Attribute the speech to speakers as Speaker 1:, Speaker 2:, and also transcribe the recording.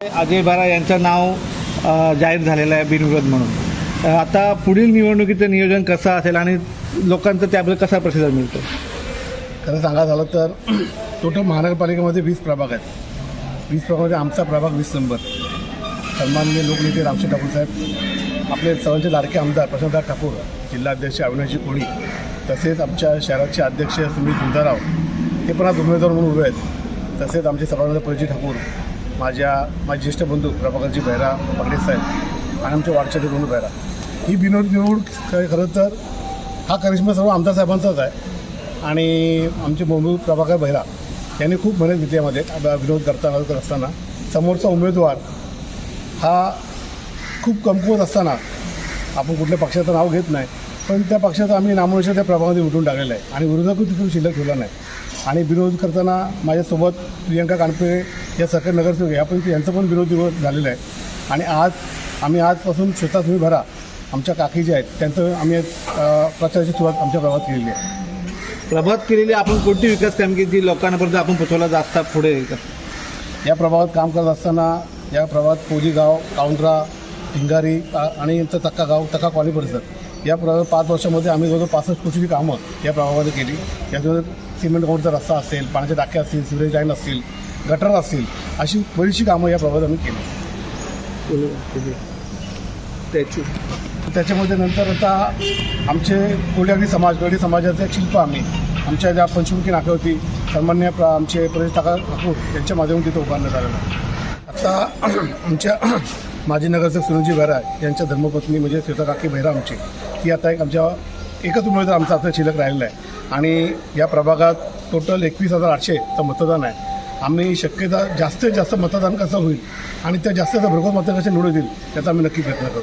Speaker 1: अजय बारा यांचं नाव जाहीर झालेलं आहे बिनविरोध म्हणून. आता पुढील निवडणुकीचं नियोजन कसं असेल आणि लोकांचं त्याबद्दल कसा प्रतिसाद मिळतो?
Speaker 2: खरं सांगा झालं तर टोटल महानगरपालिकेमध्ये वीस प्रभाग आहेत. वीस प्रभागामध्ये आमचा प्रभाग वीस नंबर. सन्माननीय लोकनेते रामशे ठाकूर साहेब आपले सर्वांचे लाडके आमदार प्रशांतदार ठाकूर जिल्हाध्यक्ष अविनाशजी कोळी तसेच आमच्या शहराचे अध्यक्ष सुमित गुंजाराव हे पण आज उमेदवार म्हणून उभे आहेत. तसेच आमचे सर्वांचे परिचय ठाकूर माझ्या माझे ज्येष्ठ बंधू प्रभाकरजी बहिरा पगडे साहेब आणि आमच्या वाटचे बंधू बहिरा ही बिनोड निवड खरं तर हा करिश्मा सर्व आमदार साहेबांचाच आहे. आणि आमचे बंधू प्रभाकर बहिरा यांनी खूप मेहनत घेतली यामध्ये विनोद करताना करत असताना. समोरचा उमेदवार हा खूप कमकुवत असताना आपण कुठल्या पक्षाचं नाव घेत नाही. पण त्या पक्षाचं आम्ही नामोनिशन त्या प्रभागामध्ये उठून टाकलेलं आहे. आणि विरोधकही तिथून शिल्लक ठेवला नाही. आणि विरोध करताना माझ्यासोबत प्रियंका कानपे या सरकारी नगरसेवक या पण यांचं पण विरोध विरोध झालेला आहे. आणि आज आम्ही आजपासून स्वतः तुम्ही भरा आमच्या काकी जे आहेत त्यांचं आम्ही प्रचाराची सुरुवात आमच्या प्रभागात केलेली आहे.
Speaker 1: प्रभात केलेली आपण कोणती विकास कामगिरी जी लोकांपर्यंत आपण पोचवला जास्त पुढे?
Speaker 2: या प्रभागात काम करत असताना या प्रभागात पोली गाव काउंट्रा टिंगारी आ- आणि यांचं तक्का गाव तक्का कॉलनी परिसर. या प्रभागात पाच वर्षामध्ये आम्ही जवळजवळ पासष्ट कोटीची कामं या प्रभागामध्ये केली याच्यामध्ये सिमेंट रोडचा रस्ता असेल पाण्याचे टाके असतील सिवरेज लाईन असतील गटर असतील अशी बरीचशी कामं या प्रभागात आम्ही केली.
Speaker 1: त्याची
Speaker 2: त्याच्यामध्ये नंतर आता आमचे कोल्यागडी समाज गडी समाजाचे एक शिल्प आम्ही आमच्या ज्या पंचमुखी नाक्यावरती सन्मान्य प्र- आमचे प्रदेश टाका ठाकूर यांच्या माध्यमातून तिथं उभारण्यात आलेलं. आता आमच्या माजी नगरसेवक सुनीलजी बेहरा यांच्या धर्मपत्नी म्हणजे सीताकाकी बेहरा आमची ती आता एक आमच्या एकच उमेदवार आमचा आता शिल्लक राहिलेला आहे. आणि या प्रभागात टोटल एकवीस हजार आठशेचं मतदान आहे. आम्ही शक्यता जास्तीत जास्त मतदान कसं होईल आणि त्या जास्त भरघोस मतदान कसे निवडून येईल त्याचा आम्ही नक्की प्रयत्न करू.